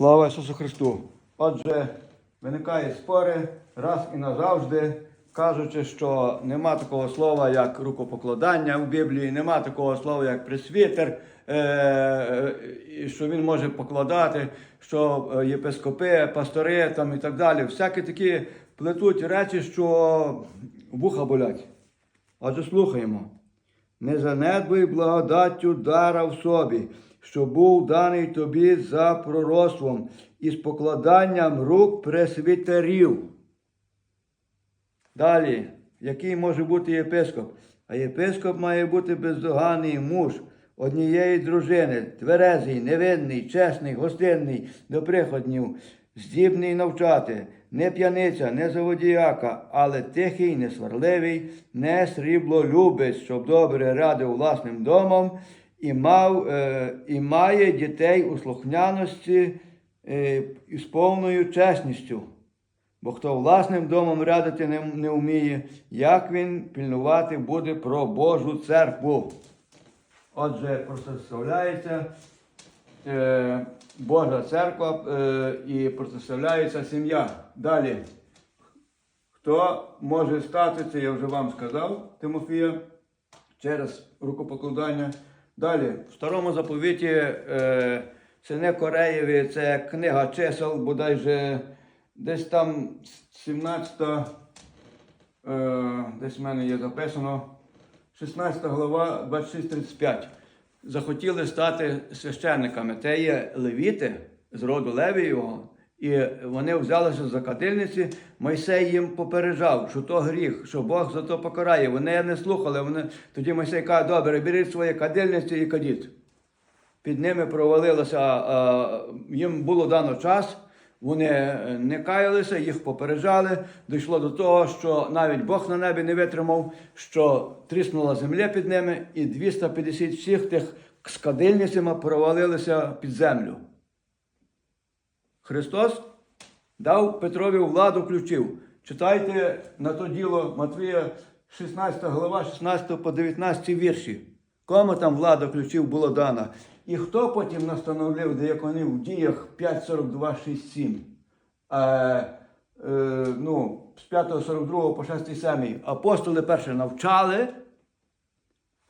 Слава Ісусу Христу! Отже, виникають спори раз і назавжди, кажучи, що нема такого слова, як рукопокладання в Біблії, нема такого слова, як пресвітер, е, е, що він може покладати, що єпископи, пастори там і так далі. Всякі такі плетуть речі, що вуха болять. Отже, слухаємо. Не занедбуй благодаттю дара в собі, що був даний тобі за пророцтвом і з покладанням рук пресвітерів. Далі, який може бути єпископ? А єпископ має бути бездоганний муж однієї дружини, тверезий, невинний, чесний, гостинний, до приходнів, здібний навчати, не п'яниця, не заводіяка, але тихий, несварливий, не сріблолюбець, щоб добре радив власним домом і, мав, е, і має дітей у слухняності е, і з повною чесністю. Бо хто власним домом радити не, не вміє, як він пільнувати буде про Божу церкву. Отже, протиставляється е, Божа церква е, і протиставляється сім'я. Далі. Хто може стати, це я вже вам сказав, Тимофія, через рукопокладання. Далі, в старому заповіті е, Сине Кореєві, це книга чисел, бодайже десь там 17, е, десь в мене є записано, 16 глава 26-35. Захотіли стати священниками. Це є левіти з роду Левієвого. І вони взялися за кадильниці. Мойсей їм попереджав, що то гріх, що Бог за то покарає. Вони не слухали. Вони... Тоді Мойсей каже, добре, беріть свої кадильниці і кадіть. Під ними провалилося, а, їм було дано час, вони не каялися, їх попереджали. Дійшло до того, що навіть Бог на небі не витримав, що тріснула земля під ними, і 250 всіх тих з кадильницями провалилися під землю. Христос дав Петрові владу ключів. Читайте на то діло Матвія 16 глава, 16 по 19 вірші. Кому там влада ключів була дана? І хто потім настановив деяконів в діях 5.42, 6.7? Е, е, ну, з 5.42 по 6.7 апостоли перше навчали,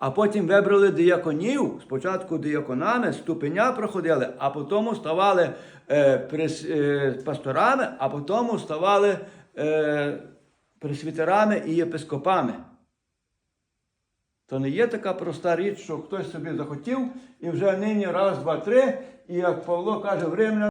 а потім вибрали дияконів, спочатку дияконами, ступеня проходили, а потім ставали е, прес, е, пасторами, а потім ставали е, пресвітерами і єпископами. То не є така проста річ, що хтось собі захотів і вже нині раз, два, три, і як Павло каже в Римлян,